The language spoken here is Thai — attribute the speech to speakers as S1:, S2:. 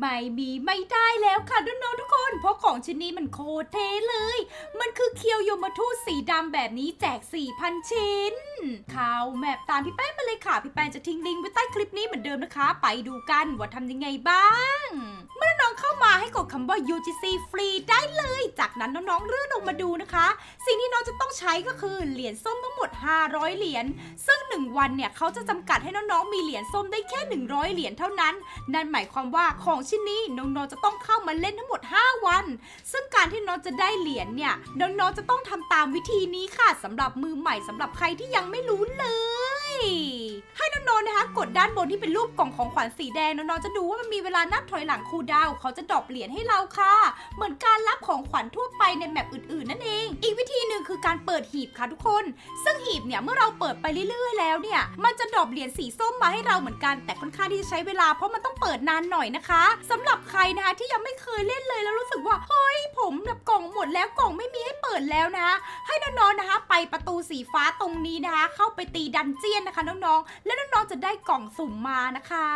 S1: ไม่มีไม่ได้แล้วค่ะน้องๆทุกคน เพราะของชิ้นนี้มันโคตรเทเลย มันคือเคียวยมทูตสีดำแบบนี้แจก 4,000 ชิ้นข่าวแมปตามพี่แป้งมาเลยค่ะ พี่แป้งจะทิ้งลิงก์ไว้ใต้คลิปนี้เหมือนเดิมนะคะ ไปดูกันว่าทำยังไงบ้าง เมื่อน้องเข้ามาให้กดคำว่า UGC ฟรีได้เลย จากนั้นน้องๆเลื่อนลงมาดูนะคะ สิ่งที่น้องจะต้องใช้ก็คือเหรียญส้มทั้งหมด 500 เหรียญซึ่ง 1 วันเนี่ยเขาจะจำกัดให้น้องๆ มีเหรียญส้มได้แค่ 100 เหรียญเท่านั้น นั่นหมายความว่าของชิ้นนี้น้องๆ จะต้องเข้ามาเล่นทั้งหมด 5 วัน ซึ่งการที่น้องจะได้เหรียญเนี่ยน้องๆ จะต้องทำตามวิธีนี้ค่ะสำหรับมือใหม่สำหรับใครที่ยังไม่รู้เลย กดด้านบนที่เป็นรูปกล่องของขวัญสีแดงน้องๆจะดูว่ามันมีเวลานับถอยหลังคูดาวเขาจะดรอปเหรียญให้เราค่ะ เหมือนการรับของขวัญทั่วไปในแมปอื่นๆ นั่นเอง อีกวิธีหนึ่งคือการเปิดหีบค่ะทุกคน ซึ่งหีบเนี่ยเมื่อเราเปิดไปเรื่อยๆ แล้วเนี่ยมันจะดรอปเหรียญสีส้มมาให้เราเหมือนกัน แต่ค่อนข้างที่จะใช้เวลาเพราะมันต้องเปิดนานหน่อยนะคะสำหรับใครนะคะที่ยังไม่เคยเล่นเลยแล้วรู้สึกว่าเฮ้ยผ มแบบกล่องหมดแล้วกล่องไม่มีให้เปิดแล้วนะ ให้น้องๆนะคะ ไปประตูสีฟ้าตรงนี้นะคะ เข้าไปตีดันเจียนนะคะน้องๆ แล้วน้องๆจะได้กล่องสุ่มมานะคะ